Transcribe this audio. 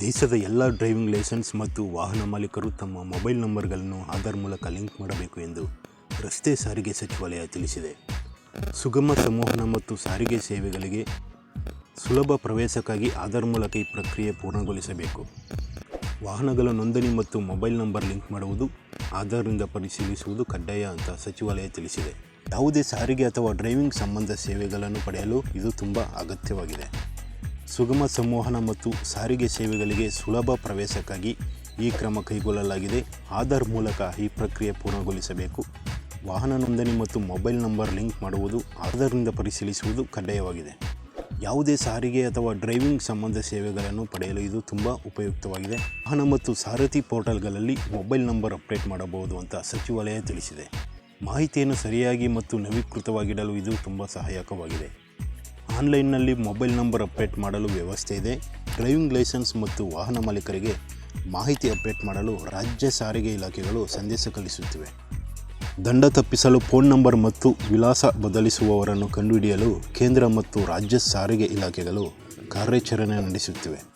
ದೇಶದ ಎಲ್ಲ driving licence ಮತ್ತು ವಾಹನ ಮಾಲೀಕರು ತಮ್ಮ ಮೊಬೈಲ್ ನಂಬರ್ಗಳನ್ನು ಆಧಾರ್ ಮೂಲಕ ಲಿಂಕ್ ಮಾಡಬೇಕು ಎಂದು ರಸ್ತೆ ಸಾರಿಗೆ ಸಚಿವಾಲಯ ತಿಳಿಸಿದೆ. ಸುಗಮ ಸಂವಹನ ಮತ್ತು ಸಾರಿಗೆ ಸೇವೆಗಳಿಗೆ ಸುಲಭ ಪ್ರವೇಶಕ್ಕಾಗಿ ಆಧಾರ್ ಮೂಲಕ ಈ ಪ್ರಕ್ರಿಯೆ ಪೂರ್ಣಗೊಳಿಸಬೇಕು. ವಾಹನಗಳ ನೋಂದಣಿ ಮತ್ತು ಮೊಬೈಲ್ ನಂಬರ್ ಲಿಂಕ್ ಮಾಡುವುದು, ಆಧಾರ್ನಿಂದ ಪರಿಶೀಲಿಸುವುದು ಕಡ್ಡಾಯ ಅಂತ ಸಚಿವಾಲಯ ತಿಳಿಸಿದೆ. ಯಾವುದೇ ಸಾರಿಗೆ ಅಥವಾ ಡ್ರೈವಿಂಗ್ ಸಂಬಂಧ ಸೇವೆಗಳನ್ನು ಪಡೆಯಲು ಇದು ತುಂಬ ಅಗತ್ಯವಾಗಿದೆ. ಸುಗಮ ಸಂವಹನ ಮತ್ತು ಸಾರಿಗೆ ಸೇವೆಗಳಿಗೆ ಸುಲಭ ಪ್ರವೇಶಕ್ಕಾಗಿ ಈ ಕ್ರಮ ಕೈಗೊಳ್ಳಲಾಗಿದೆ. ಆಧಾರ್ ಮೂಲಕ ಈ ಪ್ರಕ್ರಿಯೆ ಪೂರ್ಣಗೊಳಿಸಬೇಕು. ವಾಹನ ನೋಂದಣಿ ಮತ್ತು ಮೊಬೈಲ್ ನಂಬರ್ ಲಿಂಕ್ ಮಾಡುವುದು ಆಧಾರ್ನಿಂದ ಪರಿಶೀಲಿಸುವುದು ಕಡ್ಡಾಯವಾಗಿದೆ. ಯಾವುದೇ ಸಾರಿಗೆ ಅಥವಾ ಡ್ರೈವಿಂಗ್ ಸಂಬಂಧ ಸೇವೆಗಳನ್ನು ಪಡೆಯಲು ಇದು ತುಂಬ ಉಪಯುಕ್ತವಾಗಿದೆ. ವಾಹನ ಮತ್ತು ಸಾರಥಿ ಪೋರ್ಟಲ್ಗಳಲ್ಲಿ ಮೊಬೈಲ್ ನಂಬರ್ ಅಪ್ಡೇಟ್ ಮಾಡಬಹುದು ಅಂತ ಸಚಿವಾಲಯ ತಿಳಿಸಿದೆ. ಮಾಹಿತಿಯನ್ನು ಸರಿಯಾಗಿ ಮತ್ತು ನವೀಕೃತವಾಗಿಡಲು ಇದು ತುಂಬ ಸಹಾಯಕವಾಗಿದೆ. ಆನ್ಲೈನ್ನಲ್ಲಿ ಮೊಬೈಲ್ ನಂಬರ್ ಅಪ್ಡೇಟ್ ಮಾಡಲು ವ್ಯವಸ್ಥೆ ಇದೆ. ಡ್ರೈವಿಂಗ್ ಲೈಸೆನ್ಸ್ ಮತ್ತು ವಾಹನ ಮಾಲೀಕರಿಗೆ ಮಾಹಿತಿ ಅಪ್ಡೇಟ್ ಮಾಡಲು ರಾಜ್ಯ ಸಾರಿಗೆ ಇಲಾಖೆಗಳು ಸಂದೇಶ ಕಳಿಸುತ್ತಿವೆ. ದಂಡ ತಪ್ಪಿಸಲು ಫೋನ್ ನಂಬರ್ ಮತ್ತು ವಿಳಾಸ ಬದಲಿಸುವವರನ್ನು ಕಂಡುಹಿಡಿಯಲು ಕೇಂದ್ರ ಮತ್ತು ರಾಜ್ಯ ಸಾರಿಗೆ ಇಲಾಖೆಗಳು ಕಾರ್ಯಾಚರಣೆ ನಡೆಸುತ್ತಿವೆ.